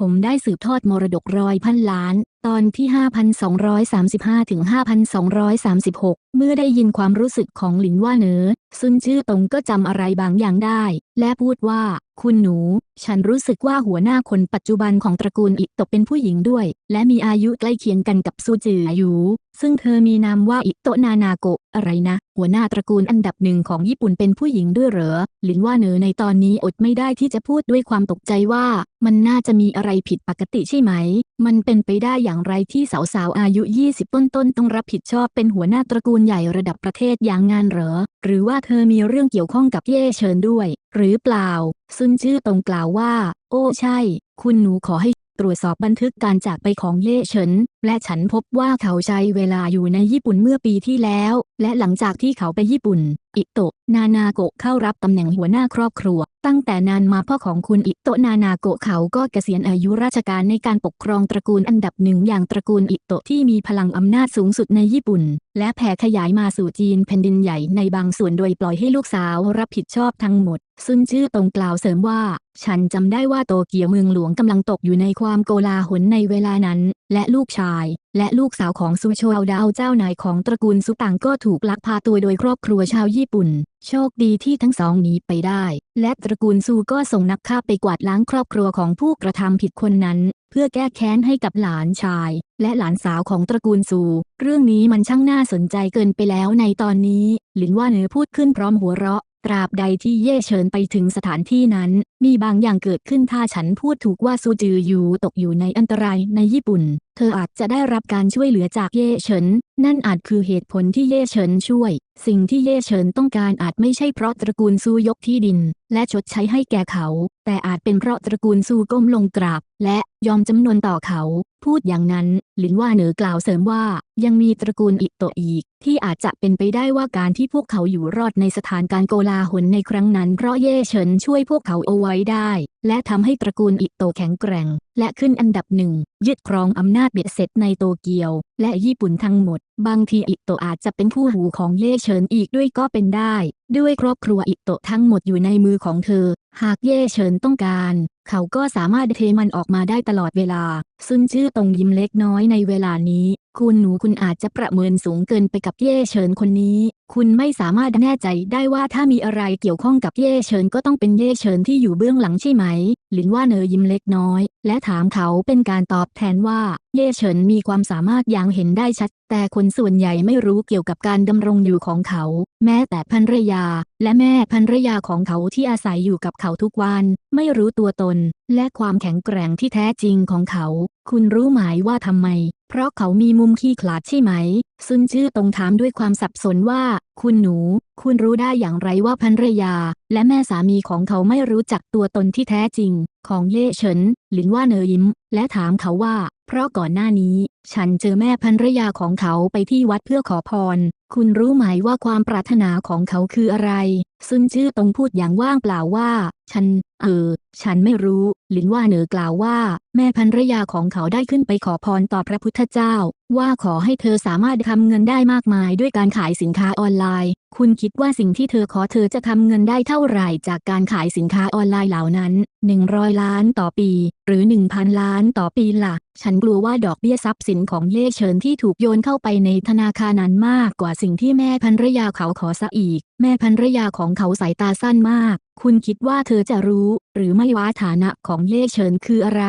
ผมได้สืบทอดมรดกร้อยพันล้าน ตอนที่ 5,235 ถึง 5,236 เมื่อได้ยินความรู้สึกของหลินว่าเหนอซุนชื่อตงก็จำอะไรบางอย่างได้ และพูดว่า คุณหนู ฉันรู้สึกว่าหัวหน้าคนปัจจุบันของตระกูลอิโตะเป็นผู้หญิงด้วย และมีอายุใกล้เคียงกันกับซูจืออยู่ซึ่งเธอมีนามว่าอิโตนานาโกะอะไรนะ หัวหน้าตระกูลอันดับหนึ่งของญี่ปุ่นเป็นผู้หญิงด้วยเหรอ หลินว่าเหนอในตอนนี้อดไม่ได้ที่จะพูดด้วยความตกใจว่า มันน่าจะมีอะไรผิดปกติใช่ไหม มันเป็นไปได้อย่างไรที่สาวๆอายุ 20 ต้นๆต้องรับผิดชอบเป็นหัวหน้าตระกูลใหญ่ระดับประเทศอย่างงานเหรอ หรือว่าเธอมีเรื่องเกี่ยวข้องกับเย่เชิญด้วย หรือเปล่า ซุนชื่อตรงกล่าวว่า โอ้ใช่ คุณหนูขอให้ตรวจสอบบันทึกการจากไปของเย่เฉินและฉันพบว่าเขาใช้เวลาอยู่ในญี่ปุ่นเมื่อปีที่แล้ว และหลังจากที่เขาไปญี่ปุ่น อิโตะ นานาโกะเข้ารับตำแหน่งหัวหน้าครอบครัว ตั้งแต่นานมาพ่อของคุณอิโตะ นานาโกะเขาก็เกษียณอายุราชการในการปกครองตระกูลอันดับหนึ่งอย่างตระกูลอิโตะที่มีพลังอำนาจสูงสุดในญี่ปุ่น และแผ่ขยายมาสู่จีนแผ่นดินใหญ่ในบางส่วนโดยปล่อยให้ลูกสาวรับผิดชอบทั้งหมด ซึ่งชื่อตรงกล่าวเสริมว่าฉันจำได้ว่าโตเกียวเมืองหลวงกำลังตกอยู่ในความโกลาหลในเวลานั้น และลูกชายและลูกสาวของซูโชอาดาวเจ้านายของตระกูลซุต่างก็ถูกลักพาตัวโดยครอบครัวชาวญี่ปุ่น โชคดีที่ทั้งสองหนีไปได้ และตระกูลซูก็ส่งนักฆ่าไปกวาดล้างครอบครัวของผู้กระทำผิดคนนั้น เพื่อแก้แค้นให้กับหลานชาย และหลานสาวของตระกูลซู เรื่องนี้มันช่างน่าสนใจเกินไปแล้วในตอนนี้ หลินว่าเนือพูดขึ้นพร้อมหัวเราะตราบใดที่เย่เฉินไปถึงสถานที่นั้น มีบางอย่างเกิดขึ้นถ้าฉันพูดถูกว่าซูจืออยู่ตกอยู่ในอันตรายในญี่ปุ่น เธออาจจะได้รับการช่วยเหลือจากเย่เฉิน นั่นอาจคือเหตุผลที่เย่เฉินช่วย สิ่งที่เย่เฉินต้องการอาจไม่ใช่เพราะตระกูลซูยกที่ดิน และชดใช้ให้แก่เขา แต่อาจเป็นเพราะตระกูลซูก้มลงกราบ และยอมจำนวนต่อเขา พูดอย่างนั้น หลินว่าเหนือกล่าวเสริมว่า ยังมีตระกูลอิโตะอีก ที่อาจจะเป็นไปได้ว่าการที่พวกเขาอยู่รอดในสถานการณ์โกลาหลในครั้งนั้นเพราะเย่เฉินช่วยพวกเขาเอาว้ได้ และทำให้ตระกูลอิโตแข็งแกร่ง และขึ้นอันดับหนึ่ง ยึดครองอำนาจเบียดเสร็จในโตเกียว และญี่ปุ่นทั้งหมด บางทีอิโตอาจจะเป็นผู้หูของเย่เฉินอีกด้วยก็เป็นได้ ด้วยครอบครัวอิโตทั้งหมดอยู่ในมือของเธอ หากเย่เฉินต้องการ เขาก็สามารถเทมันออกมาได้ตลอดเวลา ซึ่งชื่อตรงยิ้มเล็กน้อยในเวลานี้ คุณหนูคุณอาจจะประเมินสูงเกินไปกับเย่เฉินคนนี้ คุณไม่สามารถแน่ใจได้ว่าถ้ามีอะไรเกี่ยวข้องกับเย่เฉินก็ต้องเป็นเย่เฉินที่อยู่เบื้องหลังใช่ไหม หลินว่าเนอยิ้มเล็กน้อย และถามเขาเป็นการตอบแทนว่า เย่เฉินมีความสามารถอย่างเห็นได้ชัด แต่คนส่วนใหญ่ไม่รู้เกี่ยวกับการดำรงอยู่ของเขา แม้แต่ภรรยา และแม่ภรรยาของเขาที่อาศัยอยู่กับเขาทุกวัน ไม่รู้ตัวตน และความแข็งแกร่งที่แท้จริงของเขา คุณรู้ไหมว่าทำไม เพราะเขามีมุมขี้ขลาดใช่ไหม ซุนชื่อตรงถามด้วยความสับสนว่า คุณหนู คุณรู้ได้อย่างไรว่าภรรยา และแม่สามีของเขาไม่รู้จักตัวตนที่แท้จริง ของเย่เฉิน หลินว่าเนยิ้ม และถามเขาว่า เพราะก่อนหน้านี้ ฉันเจอแม่ภรรยาของเขาไปที่วัดเพื่อขอพร คุณรู้ไหมว่าความปรารถนาของเขาคืออะไร ซุนชื่อตรงพูดอย่างว่างเปล่าว่า ฉัน เออ ฉันไม่รู้ ลินว่าเหนือกล่าวว่า แม่ภรรยาของเขาได้ขึ้นไปขอพรต่อพระพุทธเจ้า ว่าขอให้เธอสามารถทำเงินได้มากมายด้วยการขายสินค้าออนไลน์ คุณคิดว่าสิ่งที่เธอขอเธอจะทำเงินได้เท่าไหร่จากการขายสินค้าออนไลน์เหล่านั้น 100 ล้านต่อปี หรือ 1,000 ล้านต่อปีล่ะ ฉันกลัวว่าดอกเบี้ยทรัพย์สินของเย่เฉินที่ถูกโยนเข้าไปในธนาคารนั้นมากกว่าสิ่งที่แม่ภรรยาเขาขอซะอีก แม่ภรรยาของเขาสายตาสั้นมาก คุณคิดว่าเธอจะรู้ หรือไม่ว่าฐานะของเย่เฉินคืออะไร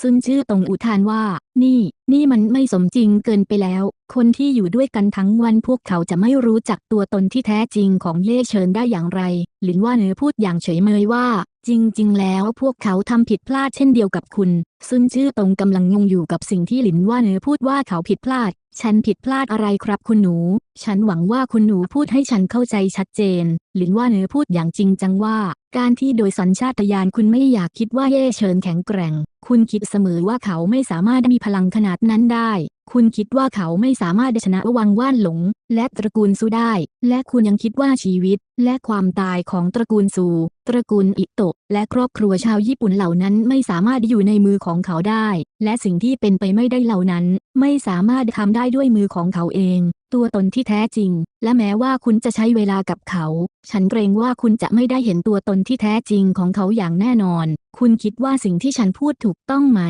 ซึ่งชื่อตรงอุทานว่า นี่ นี่มันไม่สมจริงเกินไปแล้ว คนที่อยู่ด้วยกันทั้งวันพวกเขาจะไม่รู้จักตัวตนที่แท้จริงของเย่เฉินได้อย่างไร หลินว่าเนื้อพูดอย่างเฉยเมยว่า จริง ๆ แล้วพวกเขาทำผิดพลาดเช่นเดียวกับคุณ ซึ่งชื่อตรงกำลังงงอยู่กับสิ่งที่หลินว่าเนื้อพูดว่าเขาผิดพลาด ฉันผิดพลาดอะไรครับคุณหนู ฉันหวังว่าคุณหนูพูดให้ฉันเข้าใจชัดเจน หลินว่าเนื้อพูดอย่างจริงจังว่า การที่โดยสัญชาตญาณคุณไม่อยากคิดว่าเย่เฉินแข็งแกร่ง คุณคิดเสมอว่าเขาไม่สามารถมีพลังขนาดนั้นได้ คุณคิดว่าเขาไม่สามารถชนะวังว่านหลง และตระกูลซูได้ และคุณยังคิดว่าชีวิต และความตายของตระกูลซู ตระกูลอิโตะ และครอบครัวชาวญี่ปุ่นเหล่านั้นไม่สามารถอยู่ในมือของเขาได้ และสิ่งที่เป็นไปไม่ได้เหล่านั้นไม่สามารถทำได้ด้วยมือของเขาเอง ตัวตนที่แท้จริง และแม้ว่าคุณจะใช้เวลากับเขา ฉันเกรงว่าคุณจะไม่ได้เห็นตัวตนที่แท้จริงของเขาอย่างแน่นอน คุณคิดว่าสิ่งที่ฉันพูดถูกต้องไหม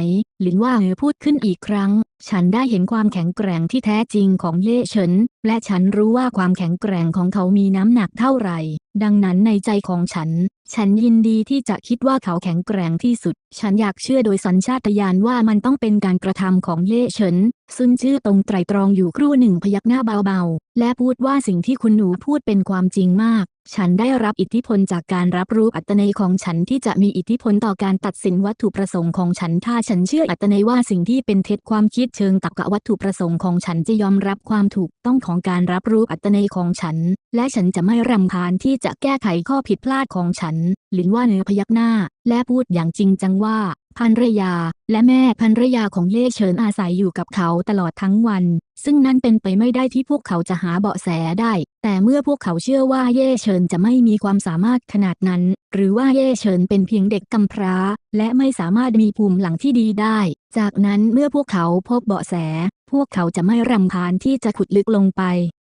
หลินว่าเออพูดขึ้นอีกครั้ง ฉันได้เห็นความแข็งแกร่งที่แท้จริงของเย่เฉิน และฉันรู้ว่าความแข็งแกร่งของเขามีน้ำหนักเท่าไหร่ ดังนั้นในใจของฉัน ฉันยินดีที่จะคิดว่าเขาแข็งแกร่งที่สุด ฉันอยากเชื่อโดยสัญชาตญาณว่ามันต้องเป็นการกระทำของเย่เฉิน ซึ่งชื่อตรงไตรตรองอยู่ครู่หนึ่งพยักหน้าเบาๆ และพูดว่าสิ่งที่คุณหนูพูดเป็นความจริงมาก ฉันได้รับอิทธิพลจากการรับรู้อัตนัยของฉันที่จะมีอิทธิพลต่อการตัดสินวัตถุประสงค์ของฉัน ถ้าฉันเชื่ออัตนัยว่าสิ่งที่เป็นเท็จความคิดเชิงตรรกะวัตถุประสงค์ของฉันจะยอมรับความถูกต้องของการรับรู้อัตนัยของฉัน และฉันจะไม่รำคาญที่จะแก้ไขข้อผิดพลาดของฉัน หลินว่าเนื้อพยักหน้า และพูดอย่างจริงจังว่า ภรรยา และแม่ภรรยาของเล่เฉินอาศัยอยู่กับเขาตลอดทั้งวัน ซึ่งนั่นเป็นไปไม่ได้ที่พวกเขาจะหาเบาะแสได้แต่เมื่อพวกเขาเชื่อว่าเย่เฉินจะไม่มีความสามารถขนาดนั้น หรือว่าเย่เฉินเป็นเพียงเด็กกำพร้า และไม่สามารถมีภูมิหลังที่ดีได้ จากนั้นเมื่อพวกเขาพบเบาะแส พวกเขาจะไม่รำคาญที่จะขุดลึกลงไป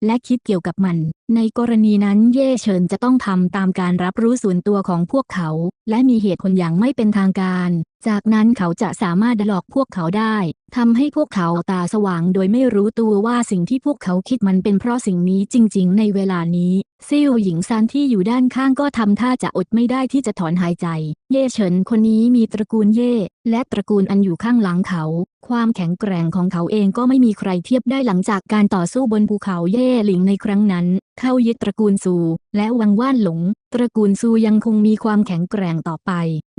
และคิดเกี่ยวกับมัน ในกรณีนั้นเย่เฉินจะต้องทำตามการรับรู้ส่วนตัวของพวกเขา และมีเหตุผลอย่างไม่เป็นทางการ จากนั้นเขาจะสามารถหลอกพวกเขาได้ทำให้พวกเขาตาสว่างโดยไม่รู้ตัวว่าสิ่งที่พวกเขาคิดมันเป็นเพราะสิ่งนี้จริง ๆ ในเวลานี้ซิ่วหญิงซานที่อยู่ด้านข้างก็ทำท่าจะอดไม่ได้ที่จะถอนหายใจ เย่เฉินคนนี้มีตระกูลเย่ และตระกูลอันอยู่ข้างหลังเขา ความแข็งแกร่งของเขาเองก็ไม่มีใครเทียบได้หลังจากการต่อสู้บนภูเขาเย่หลิงในครั้งนั้น เข้ายึดตระกูลซู และวังว่านหลง ตระกูลซูยังคงมีความแข็งแกร่งต่อไป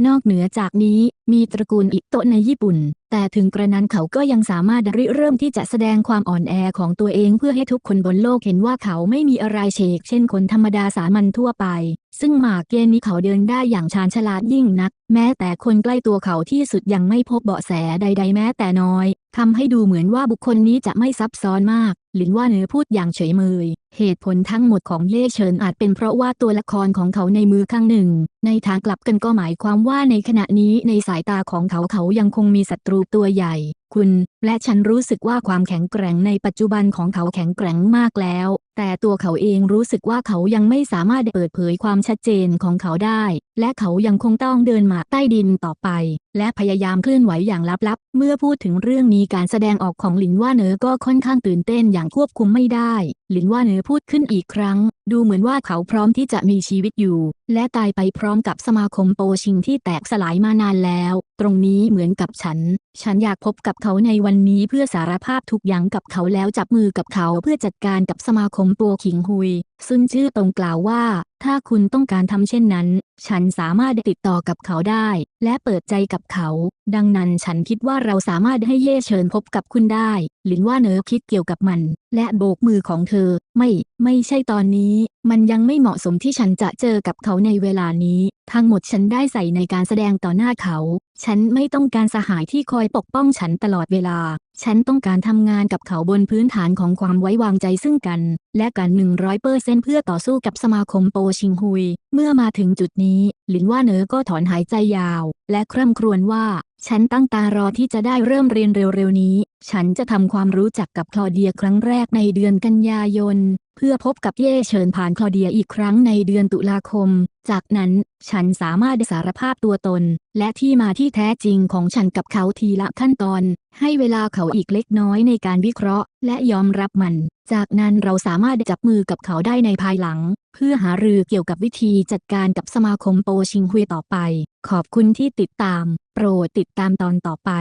นอกเหนือจากนี้ มีตระกูลอิโตะในญี่ปุ่น แต่ถึงกระนั้นเขาก็ยังสามารถริเริ่มที่จะแสดงความอ่อนแอของตัวเองเพื่อให้ทุกคนบนโลกเห็นว่าเขาไม่มีอะไรเชกเช่นคนธรรมดาสามัญทั่วไป ซึ่งหมากเกนนี้เขาเดินได้อย่างชาญฉลาดยิ่งนัก แม้แต่คนใกล้ตัวเขาที่สุดยังไม่พบเบาะแสใด ๆ แม้แต่น้อยทำให้ดูเหมือนว่าบุคคลนี้จะไม่ซับซ้อนมาก หลินว่าเนื้อพูดอย่างเฉยเมย เหตุผลทั้งหมดของเล่เฉินอาจเป็นเพราะว่าตัวละครของเขาในมือข้างหนึ่ง ในทางกลับกันก็หมายความว่าในขณะนี้ในสายตาของเขาเขายังคงมีศัตรูตัวใหญ่ คุณ และฉันรู้สึกว่าความแข็งแกร่งในปัจจุบันของเขาแข็งแกร่งมากแล้ว แต่ตัวเขาเองรู้สึกว่าเขายังไม่สามารถเปิดเผยความชัดเจนของเขาได้ และเขายังคงต้องเดินมาใต้ดินต่อไป และพยายามเคลื่อนไหวอย่างลับๆ เมื่อพูดถึงเรื่องนี้การแสดงออกของหลินว่าเนอก็ค่อนข้างตื่นเต้นอย่างควบคุมไม่ได้หลินว่าเนอพูดขึ้นอีกครั้ง ดูเหมือนว่าเขาพร้อมที่จะมีชีวิตอยู่ และตายไปพร้อมกับสมาคมโปชิงที่แตกสลายมานานแล้ว ตรงนี้เหมือนกับฉัน ฉันอยากพบกับเขาในวันนี้เพื่อสารภาพทุกอย่างกับเขาแล้วจับมือกับเขาเพื่อจัดการกับสมาคมโปขิงฮุย ซึ่งชื่อตรงกล่าวว่า ถ้าคุณต้องการทำเช่นนั้น ฉันสามารถติดต่อกับเขาได้ และเปิดใจกับเขา ดังนั้นฉันคิดว่าเราสามารถให้เย่เชิญพบกับคุณได้ หลินว่าเนอคิดเกี่ยวกับมัน และโบกมือของเธอ ไม่ ไม่ใช่ตอนนี้ มันยังไม่เหมาะสมที่ฉันจะเจอกับเขาในเวลานี้ ทั้งหมดฉันได้ใส่ในการแสดงต่อหน้าเขา ฉันไม่ต้องการสหายที่คอยปกป้องฉันตลอดเวลา ฉันต้องการทำงานกับเขาบนพื้นฐานของความไว้วางใจซึ่งกัน และกัน 100%เเพื่อต่อสู้กับสมาคมโปชิงฮุย เมื่อมาถึงจุดนี้ หลินว่าเนอก็ถอนหายใจยาว และคร่ำครวญว่า ฉันตั้งตารอที่จะได้เริ่มเรียนเร็วๆนี้ ฉันจะทำความรู้จักกับคลอเดียครั้งแรกในเดือนกันยายน เพื่อพบกับเย่เฉินผ่านคลอเดียอีกครั้งในเดือนตุลาคม จากนั้นฉันสามารถสารภาพตัวตน และที่มาที่แท้จริงของฉันกับเขาทีละขั้นตอน ให้เวลาเขาอีกเล็กน้อยในการวิเคราะห์ และยอมรับมัน จากนั้นเราสามารถจับมือกับเขาได้ในภายหลัง เพื่อหารือเกี่ยวกับวิธีจัดการกับสมาคมโปชิงฮุยต่อไป ขอบคุณที่ติดตาม โปรดติดตามตอนต่อไป